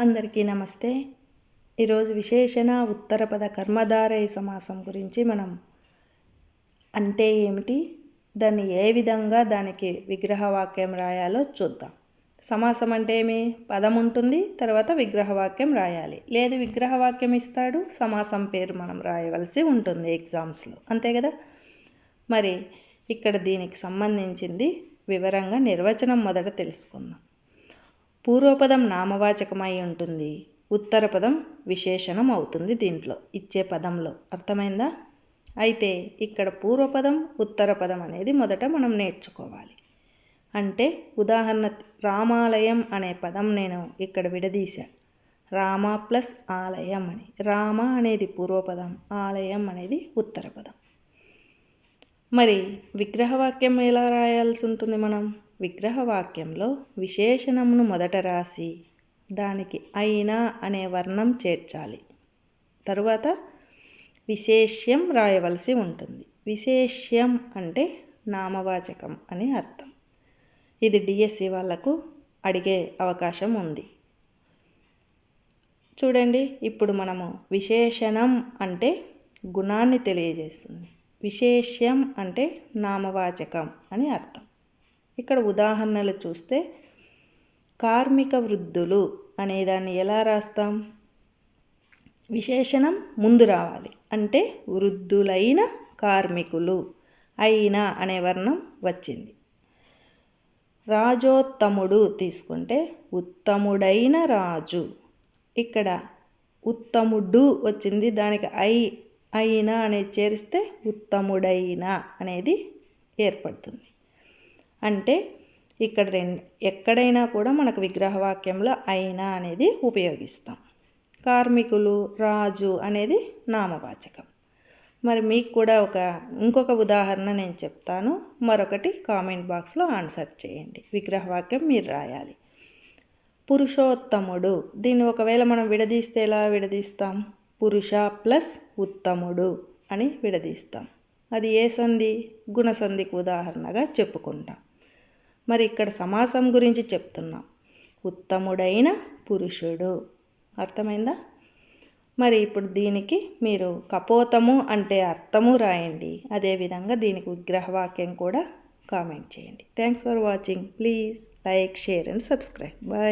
అందరికీ నమస్తే. ఈరోజు విశేషణ ఉత్తరపద కర్మధారయ సమాసం గురించి మనం అంటే ఏమిటి? దాన్ని ఏ విధంగా దానికి విగ్రహవాక్యం రాయాలో చూద్దాం. సమాసం అంటే ఏమి? పదం ఉంటుంది తర్వాత విగ్రహవాక్యం రాయాలి. లేదు విగ్రహవాక్యం ఇస్తాడు సమాసం పేరు మనం రాయవలసి ఉంటుంది ఎగ్జామ్స్లో. అంతే కదా? మరి ఇక్కడ దీనికి సంబంధించింది వివరంగా నిర్వచనం మొదట తెలుసుకుందాం. పూర్వపదం నామవాచకమై ఉంటుంది. ఉత్తర పదం విశేషణం అవుతుంది దీంట్లో. ఇచ్చే పదంలో. అర్థమైందా? అయితే ఇక్కడ పూర్వపదం ఉత్తర పదం అనేది మొదట మనం నేర్చుకోవాలి. అంటే ఉదాహరణ రామాలయం అనే పదం నేను ఇక్కడ విడదీశా. రామ ప్లస్ ఆలయం అని. రామ అనేది పూర్వపదం ఆలయం అనేది ఉత్తర పదం. మరి విగ్రహవాక్యం ఎలా రాయాల్సి ఉంటుంది మనం? విగ్రహవాక్యంలో విశేషణమును మొదట రాసి దానికి అయినా అనే వర్ణం చేర్చాలి. తరువాత విశేష్యం రాయవలసి ఉంటుంది. విశేష్యం అంటే నామవాచకం అని అర్థం. ఇది డిఎస్సి వాళ్ళకు అడిగే అవకాశం ఉంది. చూడండి ఇప్పుడు మనము విశేషణం అంటే గుణాన్ని తెలియజేస్తుంది. విశేష్యం అంటే నామవాచకం అని అర్థం. ఇక్కడ ఉదాహరణలు చూస్తే కార్మిక వృద్ధులు అనేదాన్ని ఎలా రాస్తాం? విశేషణం ముందు రావాలి. అంటే వృద్ధులైన కార్మికులు అయిన అనే వర్ణం వచ్చింది. రాజోత్తముడు తీసుకుంటే ఉత్తముడైన రాజు. ఇక్కడ ఉత్తముడు వచ్చింది. దానికి ఐ అయినా అనేది చేరిస్తే ఉత్తముడైన అనేది ఏర్పడుతుంది. అంటే ఇక్కడ రెండు ఎక్కడైనా కూడా మనకు విగ్రహవాక్యంలో అయినా అనేది ఉపయోగిస్తాం. కార్మికులు రాజు అనేది నామవాచకం. మరి మీకు కూడా ఒక ఇంకొక ఉదాహరణ నేను చెప్తాను. మరొకటి కామెంట్ బాక్స్లో ఆన్సర్ చేయండి. విగ్రహవాక్యం మీరు రాయాలి. పురుషోత్తముడు. దీన్ని ఒకవేళ మనం విడదీస్తే ఎలా విడదీస్తాం? పురుష ప్లస్ ఉత్తముడు అని విడదీస్తాం. అది ఏ సంధి? గుణసంధికి ఉదాహరణగా చెప్పుకుంటాం. మరి ఇక్కడ సమాసం గురించి చెప్తున్నాం. ఉత్తముడైన పురుషుడు. అర్థమైందా? మరి ఇప్పుడు దీనికి మీరు కపోతము అంటే అర్థము రాయండి. అదేవిధంగా దీనికి విగ్రహవాక్యం కూడా కామెంట్ చేయండి. Thanks for watching please like share and subscribe bye